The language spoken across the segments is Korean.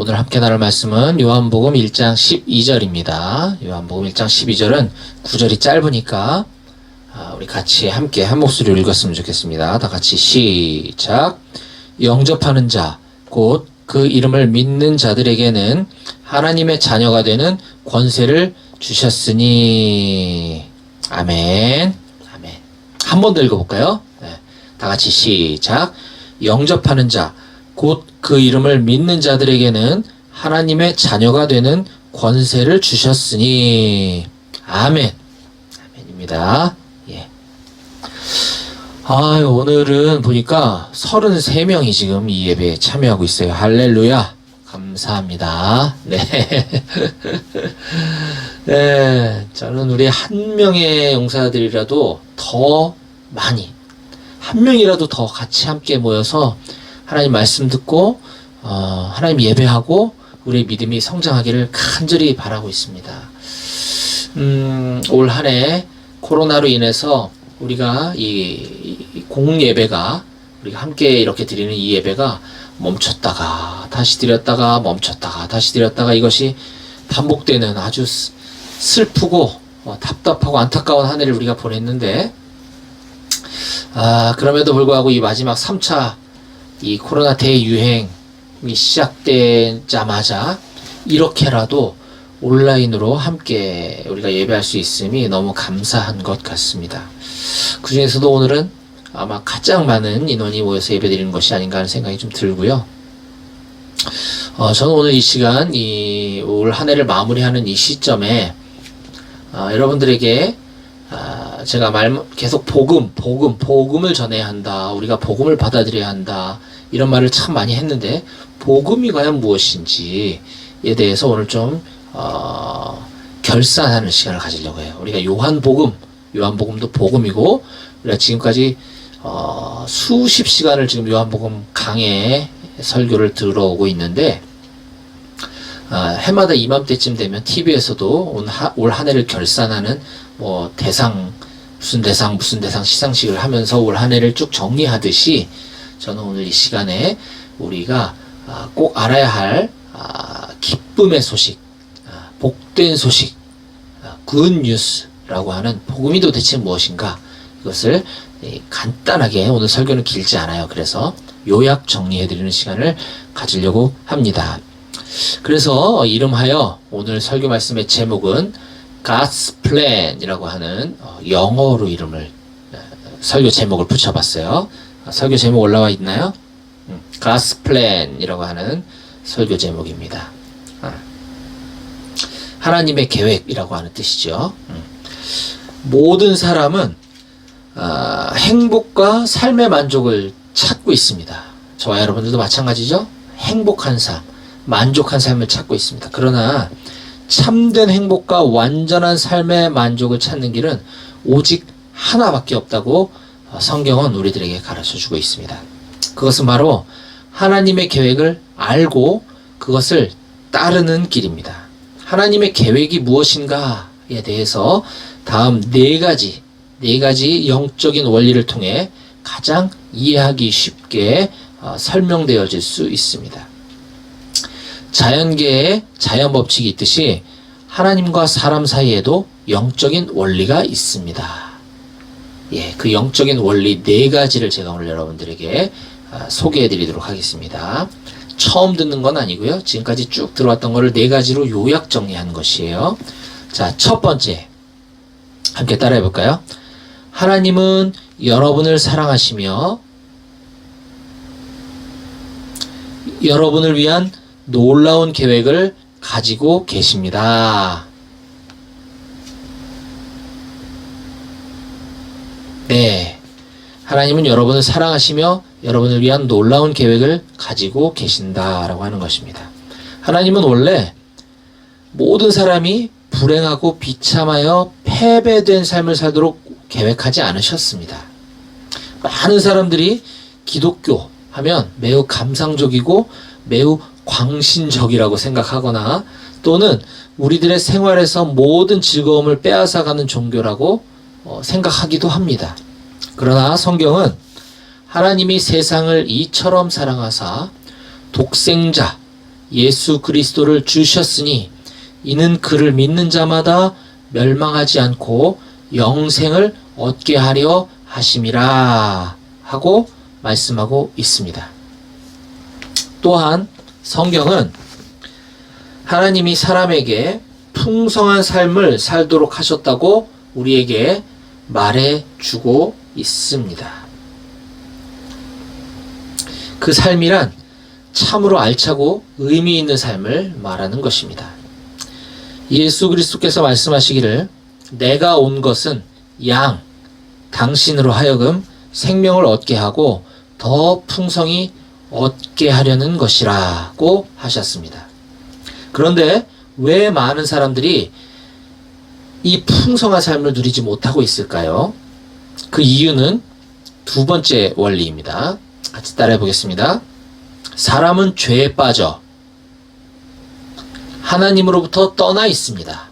오늘 함께 나눌 말씀은 요한복음 1장 12절입니다. 요한복음 1장 12절은 구절이 짧으니까 아, 우리 같이 함께 한 목소리로 읽었으면 좋겠습니다. 다 같이 시작. 영접하는 자, 곧 그 이름을 믿는 자들에게는 하나님의 자녀가 되는 권세를 주셨으니. 아멘. 아멘. 한 번 더 읽어볼까요? 네. 다 같이 시작. 영접하는 자, 곧그 이름을 믿는 자들에게는 하나님의 자녀가 되는 권세를 주셨으니. 아멘. 아멘입니다. 예. 아, 오늘은 보니까 33명이 지금 이 예배에 참여하고 있어요. 할렐루야. 감사합니다. 네. 네. 저는 우리 한 명의 용사들이라도 더 많이, 한 명이라도 더 같이 함께 모여서 하나님 말씀 듣고, 어, 하나님 예배하고, 우리의 믿음이 성장하기를 간절히 바라고 있습니다. 음, 올 한 해 코로나로 인해서 우리가 이, 이 공예배가 우리가 함께 이렇게 드리는 이 예배가 멈췄다가 다시 드렸다가 멈췄다가 다시 드렸다가 이것이 반복되는 아주 슬- 슬프고 어, 답답하고 안타까운 한 해를 우리가 보냈는데 아 그럼에도 불구하고 이 마지막 3차 이 코로나 대유행이 시작되자마자 이렇게라도 온라인으로 함께 우리가 예배할 수 있음이 너무 감사한 것 같습니다. 그 중에서도 오늘은 아마 가장 많은 인원이 모여서 예배 드리는 것이 아닌가 하는 생각이 좀 들고요. 어, 저는 오늘 이 시간, 이 올 한 해를 마무리하는 이 시점에 아, 여러분들에게 아, 제가 말 계속 복음, 복음, 복음을 전해야 한다. 우리가 복음을 받아들여야 한다. 이런 말을 참 많이 했는데 복음이 과연 무엇인지에 대해서 오늘 좀 어, 결산하는 시간을 가지려고 해요. 우리가 요한복음, 요한복음도 복음이고 우리가 지금까지 어, 수십 시간을 지금 요한복음 강해 설교를 들어오고 있는데 아, 해마다 이맘때쯤 되면 TV에서도 올 한 해를 결산하는 뭐 대상 무슨 대상 무슨 대상 시상식을 하면서 올 한 해를 쭉 정리하듯이 저는 오늘 이 시간에 우리가 아, 꼭 알아야 할 아, 기쁨의 소식, 아, 복된 소식, 굿 뉴스라고 하는 복음이 도대체 무엇인가 이것을 예, 간단하게 오늘 설교는 길지 않아요. 그래서 요약 정리해드리는 시간을 가지려고 합니다. 그래서 이름하여 오늘 설교 말씀의 제목은 God's Plan이라고 하는 어, 영어로 이름을 어, 설교 제목을 붙여봤어요. 어, 설교 제목 올라와 있나요? 음, God's Plan이라고 하는 설교 제목입니다. 아, 하나님의 계획이라고 하는 뜻이죠. 음. 모든 사람은 아, 행복과 삶의 만족을 찾고 있습니다. 저와 여러분들도 마찬가지죠? 행복한 삶, 만족한 삶을 찾고 있습니다. 그러나 참된 행복과 완전한 삶의 만족을 찾는 길은 오직 하나밖에 없다고 어, 성경은 우리들에게 가르쳐 주고 있습니다. 그것은 바로 하나님의 계획을 알고 그것을 따르는 길입니다. 하나님의 계획이 무엇인가에 대해서 다음 네 가지, 네 가지 영적인 원리를 통해 가장 이해하기 쉽게 어, 설명되어질 수 있습니다. 자연계에 자연 법칙이 있듯이 하나님과 사람 사이에도 영적인 원리가 있습니다. 예, 그 영적인 원리 네 가지를 제가 오늘 여러분들에게 아, 소개해 드리도록 하겠습니다. 처음 듣는 건 아니고요. 지금까지 쭉 들어왔던 거를 네 가지로 요약 정리한 것이에요. 자, 첫 번째. 함께 따라해 볼까요? 하나님은 여러분을 사랑하시며 여러분을 위한 놀라운 계획을 가지고 계십니다. 네. 하나님은 여러분을 사랑하시며 여러분을 위한 놀라운 계획을 가지고 계신다라고 하는 것입니다. 하나님은 원래 모든 사람이 불행하고 비참하여 패배된 삶을 살도록 계획하지 않으셨습니다. 많은 사람들이 기독교 하면 매우 감상적이고 매우 광신적이라고 생각하거나 또는 우리들의 생활에서 모든 즐거움을 빼앗아가는 종교라고 어, 생각하기도 합니다. 그러나 성경은 하나님이 세상을 이처럼 사랑하사 독생자 예수 그리스도를 주셨으니 이는 그를 믿는 자마다 멸망하지 않고 영생을 얻게 하려 하심이라 하고 말씀하고 있습니다. 또한 성경은 하나님이 사람에게 풍성한 삶을 살도록 하셨다고 우리에게 말해 주고 있습니다. 그 삶이란 참으로 알차고 의미 있는 삶을 말하는 것입니다. 예수 그리스도께서 말씀하시기를 내가 온 것은 양 당신으로 하여금 생명을 얻게 하고 더 풍성히 얻게 하려는 것이라고 하셨습니다. 그런데 왜 많은 사람들이 이 풍성한 삶을 누리지 못하고 있을까요? 그 이유는 두 번째 원리입니다. 같이 따라해 보겠습니다. 사람은 죄에 빠져 하나님으로부터 떠나 있습니다.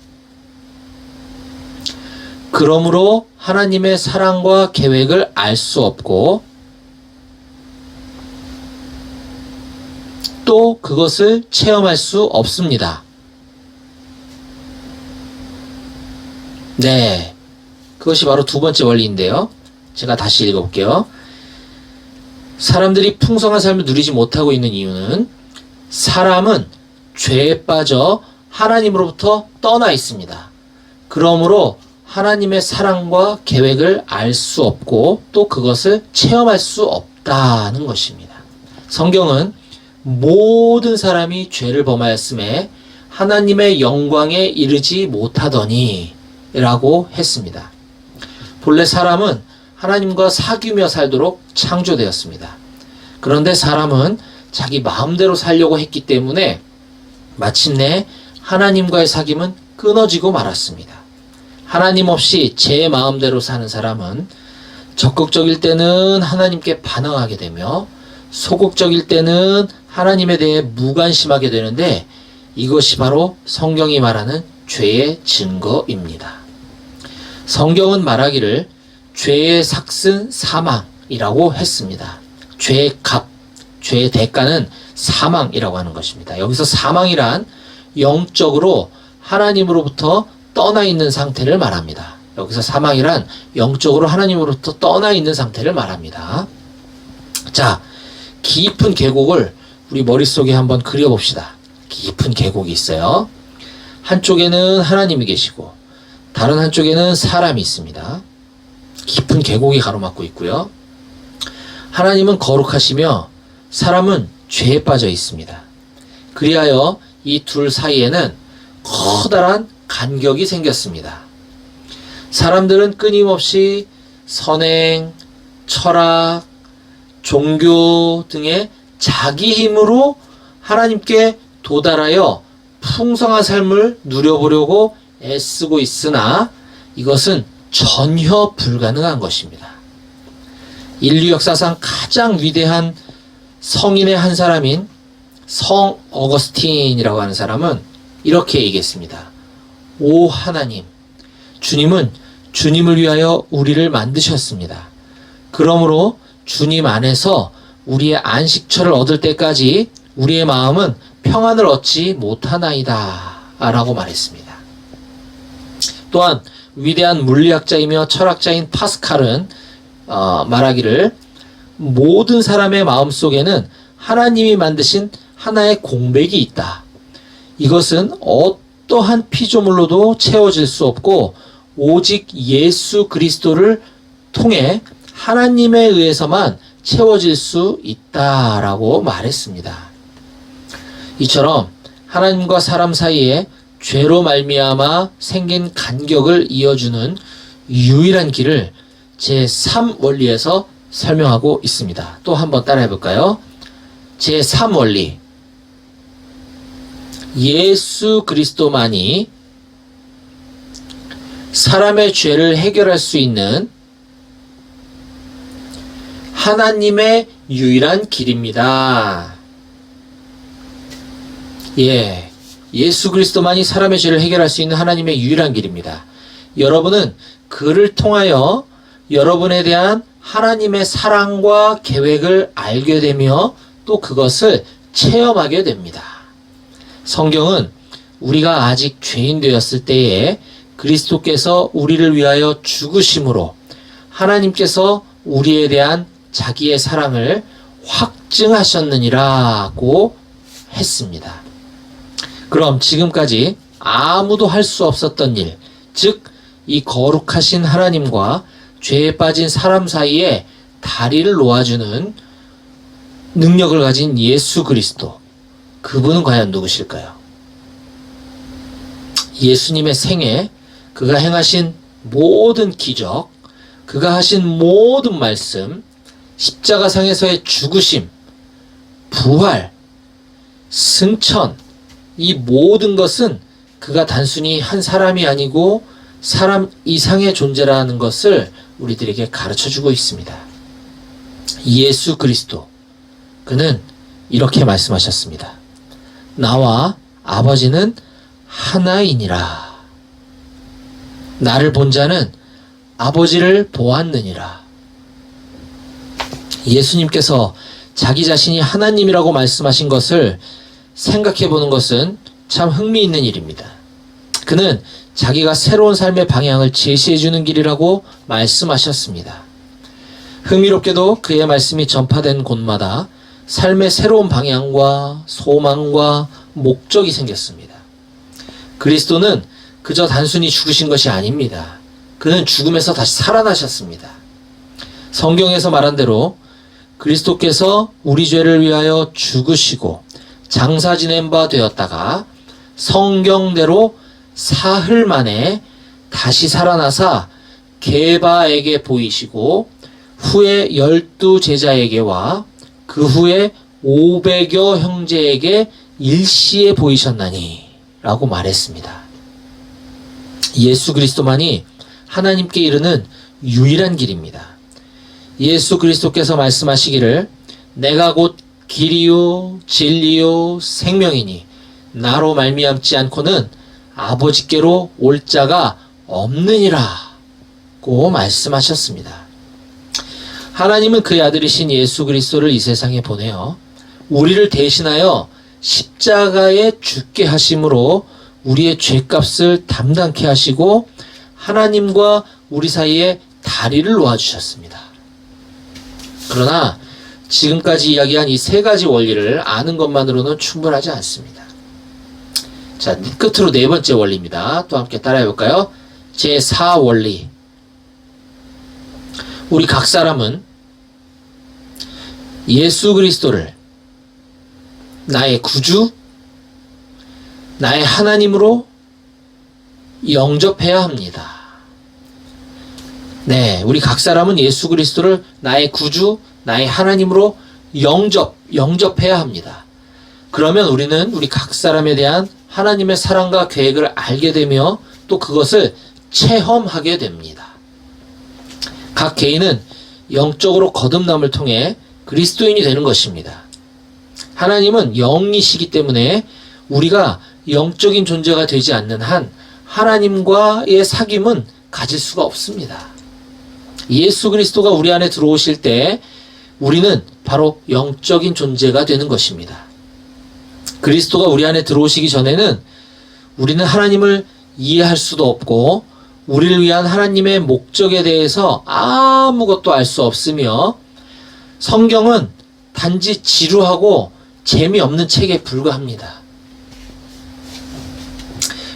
그러므로 하나님의 사랑과 계획을 알 수 없고 또 그것을 체험할 수 없습니다. 네. 그것이 바로 두 번째 원리인데요. 제가 다시 읽어볼게요. 사람들이 풍성한 삶을 누리지 못하고 있는 이유는 사람은 죄에 빠져 하나님으로부터 떠나 있습니다. 그러므로 하나님의 사랑과 계획을 알 수 없고 또 그것을 체험할 수 없다는 것입니다. 성경은 모든 사람이 죄를 범하였음에 하나님의 영광에 이르지 못하더니 라고 했습니다. 본래 사람은 하나님과 사귀며 살도록 창조되었습니다. 그런데 사람은 자기 마음대로 살려고 했기 때문에 마침내 하나님과의 사귐은 끊어지고 말았습니다. 하나님 없이 제 마음대로 사는 사람은 적극적일 때는 하나님께 반항하게 되며 소극적일 때는 하나님에 대해 무관심하게 되는데 이것이 바로 성경이 말하는 죄의 증거입니다. 성경은 말하기를 죄의 삭슨 사망이라고 했습니다. 죄의 값, 죄의 대가는 사망이라고 하는 것입니다. 여기서 사망이란 영적으로 하나님으로부터 떠나 있는 상태를 말합니다. 여기서 사망이란 영적으로 하나님으로부터 떠나 있는 상태를 말합니다. 자, 깊은 계곡을 우리 머릿속에 한번 그려봅시다. 깊은 계곡이 있어요. 한쪽에는 하나님이 계시고, 다른 한쪽에는 사람이 있습니다. 깊은 계곡이 가로막고 있고요. 하나님은 거룩하시며 사람은 죄에 빠져 있습니다. 그리하여 이 둘 사이에는 커다란 간격이 생겼습니다. 사람들은 끊임없이 선행, 철학, 종교 등의 자기 힘으로 하나님께 도달하여 풍성한 삶을 누려보려고 애쓰고 있으나 이것은 전혀 불가능한 것입니다. 인류 역사상 가장 위대한 성인의 한 사람인 성 어거스틴이라고 하는 사람은 이렇게 얘기했습니다. 오 하나님, 주님은 주님을 위하여 우리를 만드셨습니다. 그러므로 주님 안에서 우리의 안식처를 얻을 때까지 우리의 마음은 평안을 얻지 못하나이다. 라고 말했습니다. 또한 위대한 물리학자이며 철학자인 파스칼은 어, 말하기를 모든 사람의 마음 속에는 하나님이 만드신 하나의 공백이 있다. 이것은 어떠한 피조물로도 채워질 수 없고 오직 예수 그리스도를 통해 하나님에 의해서만 채워질 수 있다라고 말했습니다. 이처럼 하나님과 사람 사이에 죄로 말미암아 생긴 간격을 이어주는 유일한 길을 제3 원리에서 설명하고 있습니다. 또 한번 따라해 볼까요? 제3 원리. 예수 그리스도만이 사람의 죄를 해결할 수 있는 하나님의 유일한 길입니다. 예. 예수 그리스도만이 사람의 죄를 해결할 수 있는 하나님의 유일한 길입니다. 여러분은 그를 통하여 여러분에 대한 하나님의 사랑과 계획을 알게 되며 또 그것을 체험하게 됩니다. 성경은 우리가 아직 죄인 되었을 때에 그리스도께서 우리를 위하여 죽으심으로 하나님께서 우리에 대한 자기의 사랑을 확증하셨느니라고 했습니다. 그럼 지금까지 아무도 할 수 없었던 일, 즉, 이 거룩하신 하나님과 죄에 빠진 사람 사이에 다리를 놓아주는 능력을 가진 예수 그리스도. 그분은 과연 누구실까요? 예수님의 생애, 그가 행하신 모든 기적, 그가 하신 모든 말씀, 십자가상에서의 죽으심, 부활, 승천, 이 모든 것은 그가 단순히 한 사람이 아니고 사람 이상의 존재라는 것을 우리들에게 가르쳐 주고 있습니다. 예수 그리스도. 그는 이렇게 말씀하셨습니다. 나와 아버지는 하나이니라. 나를 본 자는 아버지를 보았느니라. 예수님께서 자기 자신이 하나님이라고 말씀하신 것을 생각해 보는 것은 참 흥미있는 일입니다. 그는 자기가 새로운 삶의 방향을 제시해 주는 길이라고 말씀하셨습니다. 흥미롭게도 그의 말씀이 전파된 곳마다 삶의 새로운 방향과 소망과 목적이 생겼습니다. 그리스도는 그저 단순히 죽으신 것이 아닙니다. 그는 죽음에서 다시 살아나셨습니다. 성경에서 말한 대로 그리스도께서 우리 죄를 위하여 죽으시고 장사 지낸 바 되었다가 성경대로 사흘 만에 다시 살아나사 게바에게 보이시고 후에 열두 제자에게와 그 후에 오백여 형제에게 일시에 보이셨나니 라고 말했습니다. 예수 그리스도만이 하나님께 이르는 유일한 길입니다. 예수 그리스도께서 말씀하시기를 내가 곧 길이요 진리요 생명이니 나로 말미암지 않고는 아버지께로 올 자가 없느니라고 말씀하셨습니다. 하나님은 그의 아들이신 예수 그리스도를 이 세상에 보내어 우리를 대신하여 십자가에 죽게 하심으로 우리의 죄값을 담당케 하시고 하나님과 우리 사이에 다리를 놓아 주셨습니다. 그러나 지금까지 이야기한 이 세 가지 원리를 아는 것만으로는 충분하지 않습니다. 자, 끝으로 네 번째 원리입니다. 또 함께 따라해 볼까요? 제4 원리. 우리 각 사람은 예수 그리스도를 나의 구주, 나의 하나님으로 영접해야 합니다. 네, 우리 각 사람은 예수 그리스도를 나의 구주, 나의 하나님으로 영접, 영접해야 합니다. 그러면 우리는 우리 각 사람에 대한 하나님의 사랑과 계획을 알게 되며 또 그것을 체험하게 됩니다. 각 개인은 영적으로 거듭남을 통해 그리스도인이 되는 것입니다. 하나님은 영이시기 때문에 우리가 영적인 존재가 되지 않는 한 하나님과의 사귐은 가질 수가 없습니다. 예수 그리스도가 우리 안에 들어오실 때 우리는 바로 영적인 존재가 되는 것입니다. 그리스도가 우리 안에 들어오시기 전에는 우리는 하나님을 이해할 수도 없고 우리를 위한 하나님의 목적에 대해서 아무것도 알 수 없으며 성경은 단지 지루하고 재미없는 책에 불과합니다.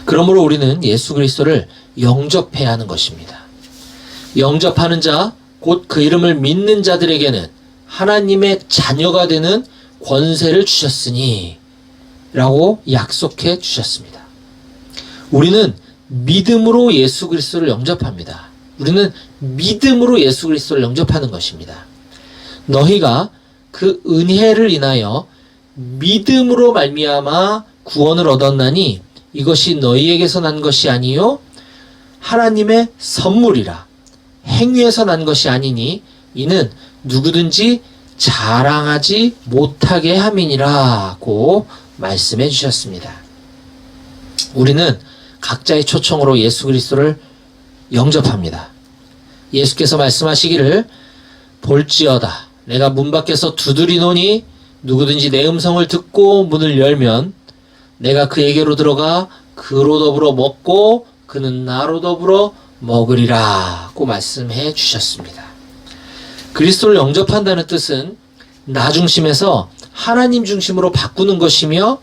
그러므로 우리는 예수 그리스도를 영접해야 하는 것입니다. 영접하는 자, 곧 그 이름을 믿는 자들에게는 하나님의 자녀가 되는 권세를 주셨으니 라고 약속해 주셨습니다. 우리는 믿음으로 예수 그리스도를 영접합니다. 우리는 믿음으로 예수 그리스도를 영접하는 것입니다. 너희가 그 은혜를 인하여 믿음으로 말미암아 구원을 얻었나니 이것이 너희에게서 난 것이 아니요 하나님의 선물이라 행위에서 난 것이 아니니 이는 누구든지 자랑하지 못하게 함이니라고 말씀해 주셨습니다. 우리는 각자의 초청으로 예수 그리스도를 영접합니다. 예수께서 말씀하시기를 볼지어다 내가 문 밖에서 두드리노니 누구든지 내 음성을 듣고 문을 열면 내가 그에게로 들어가 그로 더불어 먹고 그는 나로 더불어 먹으리라고 말씀해 주셨습니다. 그리스도를 영접한다는 뜻은 나 중심에서 하나님 중심으로 바꾸는 것이며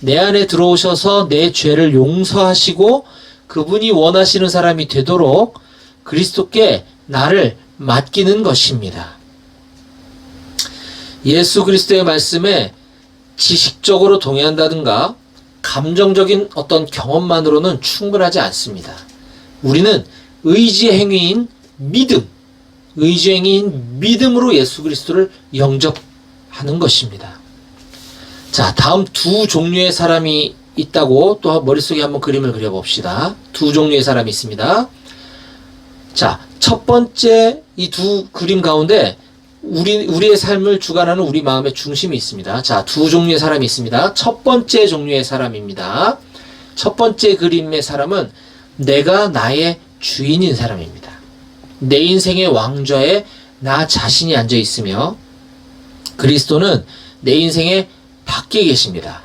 내 안에 들어오셔서 내 죄를 용서하시고 그분이 원하시는 사람이 되도록 그리스도께 나를 맡기는 것입니다. 예수 그리스도의 말씀에 지식적으로 동의한다든가 감정적인 어떤 경험만으로는 충분하지 않습니다. 우리는 의지 행위인 믿음, 의지 행위인 믿음으로 예수 그리스도를 영접하는 것입니다. 자, 다음 두 종류의 사람이 있다고 또 머릿속에 한번 그림을 그려봅시다. 두 종류의 사람이 있습니다. 자, 첫 번째 이 두 그림 가운데 우리, 우리의 삶을 주관하는 우리 마음의 중심이 있습니다. 자, 두 종류의 사람이 있습니다. 첫 번째 종류의 사람입니다. 첫 번째 그림의 사람은 내가 나의 주인인 사람입니다. 내 인생의 왕좌에 나 자신이 앉아 있으며 그리스도는 내 인생의 밖에 계십니다.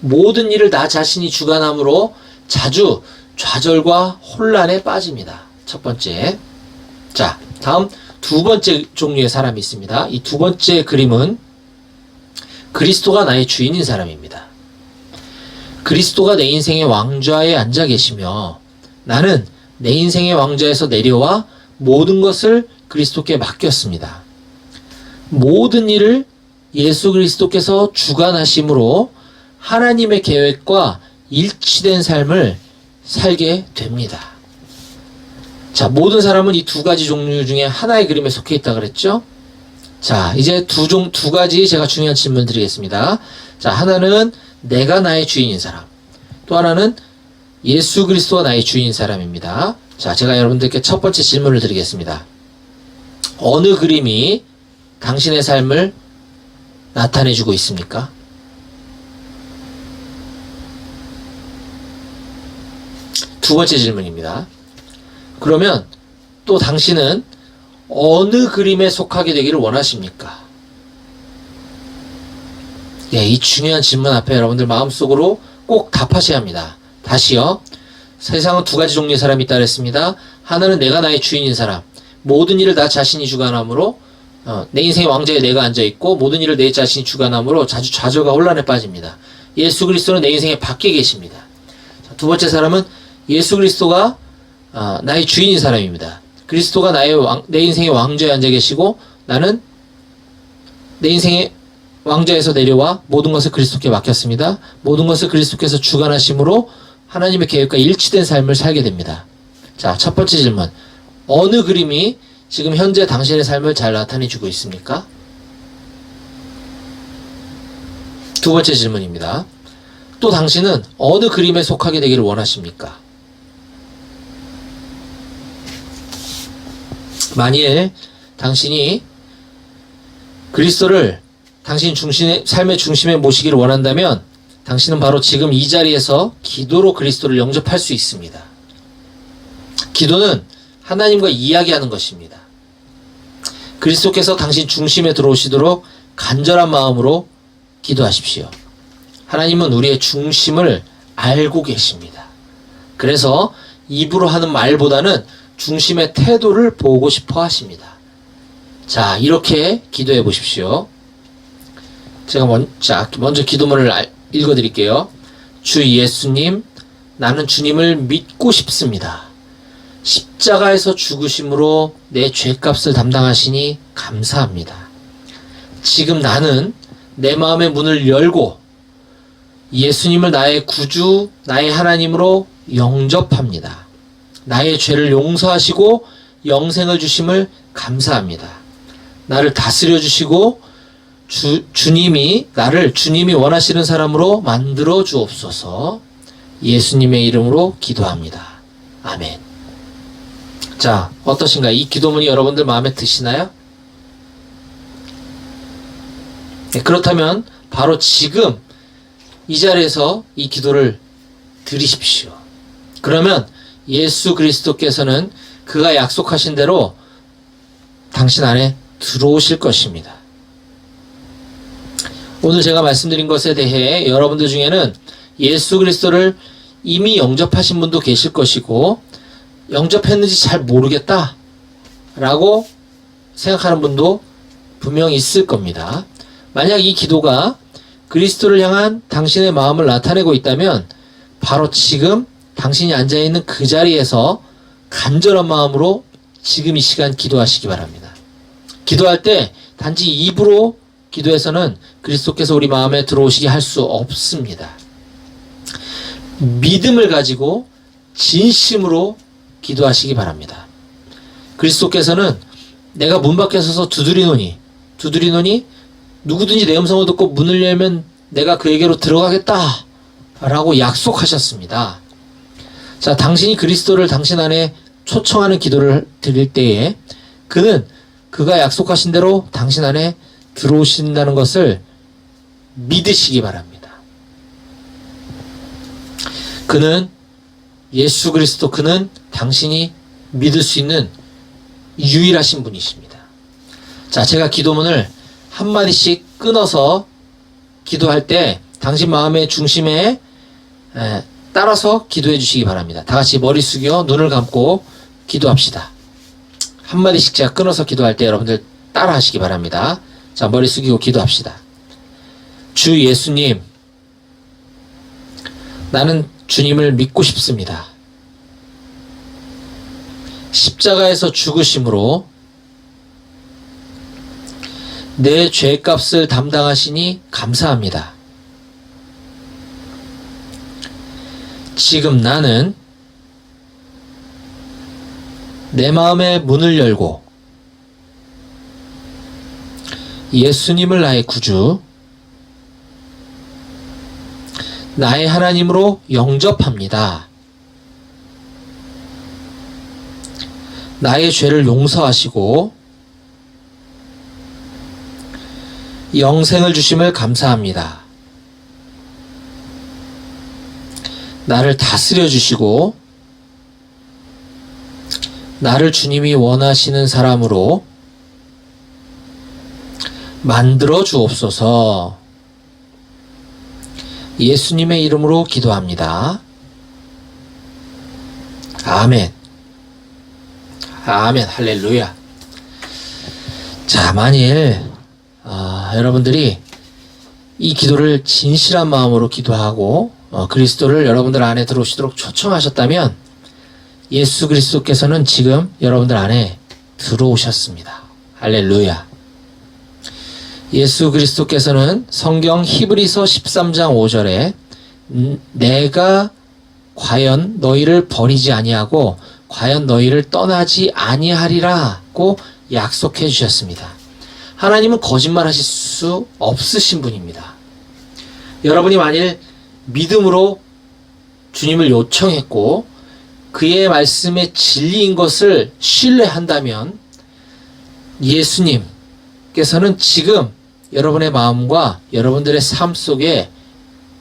모든 일을 나 자신이 주관함으로 자주 좌절과 혼란에 빠집니다. 첫 번째. 자, 다음 두 번째 종류의 사람이 있습니다. 이 두 번째 그림은 그리스도가 나의 주인인 사람입니다. 그리스도가 내 인생의 왕좌에 앉아 계시며 나는 내 인생의 왕좌에서 내려와 모든 것을 그리스도께 맡겼습니다. 모든 일을 예수 그리스도께서 주관하심으로 하나님의 계획과 일치된 삶을 살게 됩니다. 자, 모든 사람은 이 두 가지 종류 중에 하나의 그림에 속해 있다 그랬죠? 자, 이제 두 종, 두 가지 제가 중요한 질문 드리겠습니다. 자, 하나는 내가 나의 주인인 사람. 또 하나는 예수 그리스도가 나의 주인인 사람입니다. 자, 제가 여러분들께 첫 번째 질문을 드리겠습니다. 어느 그림이 당신의 삶을 나타내주고 있습니까? 두 번째 질문입니다. 그러면 또 당신은 어느 그림에 속하게 되기를 원하십니까? 예, 이 중요한 질문 앞에 여러분들 마음속으로 꼭 답하셔야 합니다. 다시요. 세상은 두 가지 종류의 사람이 있다 그랬습니다. 하나는 내가 나의 주인인 사람. 모든 일을 나 자신이 주관함으로 어, 내 인생의 왕좌에 내가 앉아 있고 모든 일을 내 자신이 주관함으로 자주 좌절과 혼란에 빠집니다. 예수 그리스도는 내 인생의 밖에 계십니다. 자, 두 번째 사람은 예수 그리스도가 아, 나의 주인인 사람입니다. 그리스도가 나의 왕, 내 인생의 왕좌에 앉아 계시고 나는 내 인생의 왕좌에서 내려와 모든 것을 그리스도께 맡겼습니다. 모든 것을 그리스도께서 주관하심으로 하나님의 계획과 일치된 삶을 살게 됩니다. 자, 첫 번째 질문. 어느 그림이 지금 현재 당신의 삶을 잘 나타내 주고 있습니까? 두 번째 질문입니다. 또 당신은 어느 그림에 속하게 되기를 원하십니까? 만일 당신이 그리스도를 당신 중심의 삶의 중심에 모시기를 원한다면 당신은 바로 지금 이 자리에서 기도로 그리스도를 영접할 수 있습니다. 기도는 하나님과 이야기하는 것입니다. 그리스도께서 당신 중심에 들어오시도록 간절한 마음으로 기도하십시오. 하나님은 우리의 중심을 알고 계십니다. 그래서 입으로 하는 말보다는 중심의 태도를 보고 싶어 하십니다. 자, 이렇게 기도해 보십시오. 제가 먼, 자, 먼저 기도문을 읽어 드릴게요. 주 예수님, 나는 주님을 믿고 싶습니다. 십자가에서 죽으심으로 내 죄값을 담당하시니 감사합니다. 지금 나는 내 마음의 문을 열고 예수님을 나의 구주, 나의 하나님으로 영접합니다. 나의 죄를 용서하시고 영생을 주심을 감사합니다. 나를 다스려 주시고 주, 주님이 나를 주님이 원하시는 사람으로 만들어 주옵소서. 예수님의 이름으로 기도합니다. 아멘. 자, 어떠신가? 이 기도문이 여러분들 마음에 드시나요? 네, 그렇다면 바로 지금 이 자리에서 이 기도를 드리십시오. 그러면 예수 그리스도께서는 그가 약속하신 대로 당신 안에 들어오실 것입니다. 오늘 제가 말씀드린 것에 대해 여러분들 중에는 예수 그리스도를 이미 영접하신 분도 계실 것이고 영접했는지 잘 모르겠다 라고 생각하는 분도 분명히 있을 겁니다. 만약 이 기도가 그리스도를 향한 당신의 마음을 나타내고 있다면 바로 지금 당신이 앉아 있는 그 자리에서 간절한 마음으로 지금 이 시간 기도하시기 바랍니다. 기도할 때 단지 입으로 기도해서는 그리스도께서 우리 마음에 들어오시게 할 수 없습니다. 믿음을 가지고 진심으로 기도하시기 바랍니다. 그리스도께서는 내가 문 밖에 서서 두드리노니 두드리노니 누구든지 내 음성을 듣고 문을 열면 내가 그에게로 들어가겠다 라고 약속하셨습니다. 자, 당신이 그리스도를 당신 안에 초청하는 기도를 드릴 때에 그는 그가 약속하신 대로 당신 안에 들어오신다는 것을 믿으시기 바랍니다. 그는 예수 그리스도 그는 당신이 믿을 수 있는 유일하신 분이십니다. 자, 제가 기도문을 한 마디씩 끊어서 기도할 때 당신 마음의 중심에 에, 따라서 기도해 주시기 바랍니다. 다 같이 머리 숙여 눈을 감고 기도합시다. 한 마디씩 제가 끊어서 기도할 때 여러분들 따라 하시기 바랍니다. 자, 머리 숙이고 기도합시다. 주 예수님, 나는 주님을 믿고 싶습니다. 십자가에서 죽으심으로 내 죄값을 담당하시니 감사합니다. 지금 나는 내 마음의 문을 열고 예수님을 나의 구주, 나의 하나님으로 영접합니다. 나의 죄를 용서하시고 영생을 주심을 감사합니다. 나를 다스려 주시고 나를 주님이 원하시는 사람으로 만들어 주옵소서. 예수님의 이름으로 기도합니다. 아멘. 아멘. 할렐루야. 자, 만일 어, 여러분들이 이 기도를 진실한 마음으로 기도하고 어, 그리스도를 여러분들 안에 들어오시도록 초청하셨다면 예수 그리스도께서는 지금 여러분들 안에 들어오셨습니다. 할렐루야. 예수 그리스도께서는 성경 히브리서 13장 5절에 음, 내가 과연 너희를 버리지 아니하고 과연 너희를 떠나지 아니하리라고 약속해 주셨습니다. 하나님은 거짓말하실 수 없으신 분입니다. 여러분이 만일 믿음으로 주님을 요청했고 그의 말씀의 진리인 것을 신뢰한다면 예수님께서는 지금 여러분의 마음과 여러분들의 삶 속에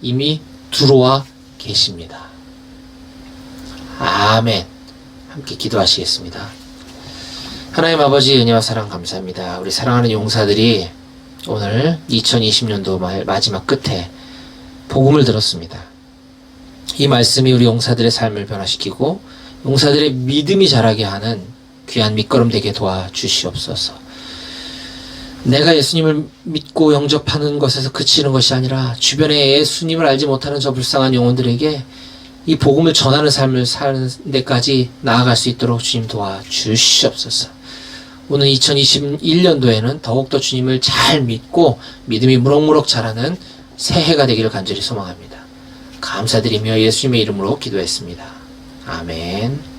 이미 들어와 계십니다. 아멘. 함께 기도하시겠습니다. 하나님 아버지 은혜와 사랑 감사합니다. 우리 사랑하는 용사들이 오늘 2020년도 말 마지막 끝에 복음을 들었습니다. 이 말씀이 우리 용사들의 삶을 변화시키고 용사들의 믿음이 자라게 하는 귀한 밑거름 되게 도와주시옵소서. 내가 예수님을 믿고 영접하는 것에서 그치는 것이 아니라 주변에 예수님을 알지 못하는 저 불쌍한 영혼들에게 이 복음을 전하는 삶을 사는 데까지 나아갈 수 있도록 주님 도와주시옵소서. 오늘 2021년도에는 더욱더 주님을 잘 믿고 믿음이 무럭무럭 자라는 새해가 되기를 간절히 소망합니다. 감사드리며 예수님의 이름으로 기도했습니다. 아멘.